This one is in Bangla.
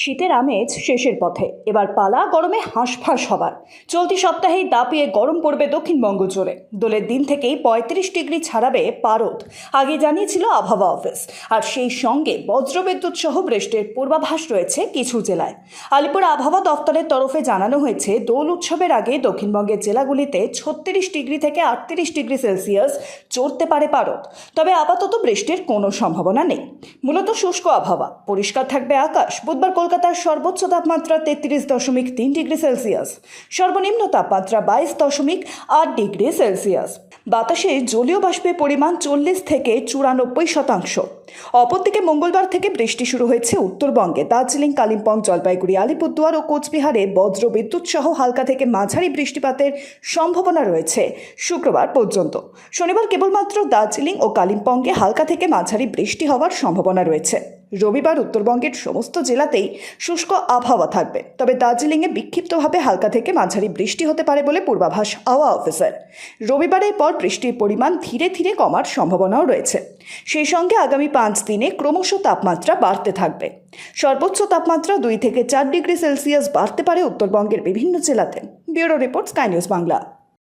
শীতের আমেজ শেষের পথে। এবার পালা গরমে হাঁসফাঁস হবার। চলতি সপ্তাহেই দাপিয়ে গরম পড়বে দক্ষিণবঙ্গ জুড়ে। দোলের দিন থেকেই পঁয়ত্রিশ ডিগ্রি ছাড়াবে পারদ। আগে জানিয়েছিল আবহাওয়া অফিস। আর সেই সঙ্গে বজ্রবিদ্যুৎ সহ বৃষ্টির পূর্বাভাস রয়েছে কিছু জেলায়। আলিপুর আবহাওয়া দফতরের তরফে জানানো হয়েছে, দোল উৎসবের আগে দক্ষিণবঙ্গের জেলাগুলিতে ছত্রিশ ডিগ্রি থেকে আটত্রিশ ডিগ্রি সেলসিয়াস চড়তে পারে পারদ। তবে আপাতত বৃষ্টির কোনো সম্ভাবনা নেই। মূলত শুষ্ক আবহাওয়া। পরিষ্কার থাকবে আকাশ। বুধবার কলকাতার সর্বোচ্চ তাপমাত্রা তেত্রিশ দশমিক তিন ডিগ্রি সেলসিয়াস। সর্বনিম্ন তাপমাত্রা বাইশ দশমিক আট ডিগ্রি সেলসিয়াস। বাতাসে জলীয় বাষ্পের পরিমাণ চল্লিশ থেকে চুরানব্বই শতাংশ। অপরদিকে মঙ্গলবার থেকে বৃষ্টি শুরু হয়েছে উত্তরবঙ্গে। দার্জিলিং, কালিম্পং, জলপাইগুড়ি, আলিপুরদুয়ার ও কোচবিহারে বজ্র বিদ্যুৎ সহ হালকা থেকে মাঝারি বৃষ্টিপাতের সম্ভাবনা রয়েছে শুক্রবার পর্যন্ত। শনিবার কেবলমাত্র দার্জিলিং ও কালিম্পংয়ে হালকা থেকে মাঝারি বৃষ্টি হওয়ার সম্ভাবনা রয়েছে। রবিবার উত্তরবঙ্গের সমস্ত জেলাতেই শুষ্ক আবহাওয়া থাকবে। তবে দার্জিলিংয়ে বিক্ষিপ্তভাবে হালকা থেকে মাঝারি বৃষ্টি হতে পারে বলে পূর্বাভাস হাওয়া অফিসার। রবিবারের পর বৃষ্টির পরিমাণ ধীরে ধীরে কমার সম্ভাবনাও রয়েছে। সেই সঙ্গে আগামী পাঁচ দিনে ক্রমশ তাপমাত্রা বাড়তে থাকবে। সর্বোচ্চ তাপমাত্রা দুই থেকে চার ডিগ্রি সেলসিয়াস বাড়তে পারে উত্তরবঙ্গের বিভিন্ন জেলাতে। Bureau report Sky News Bangla.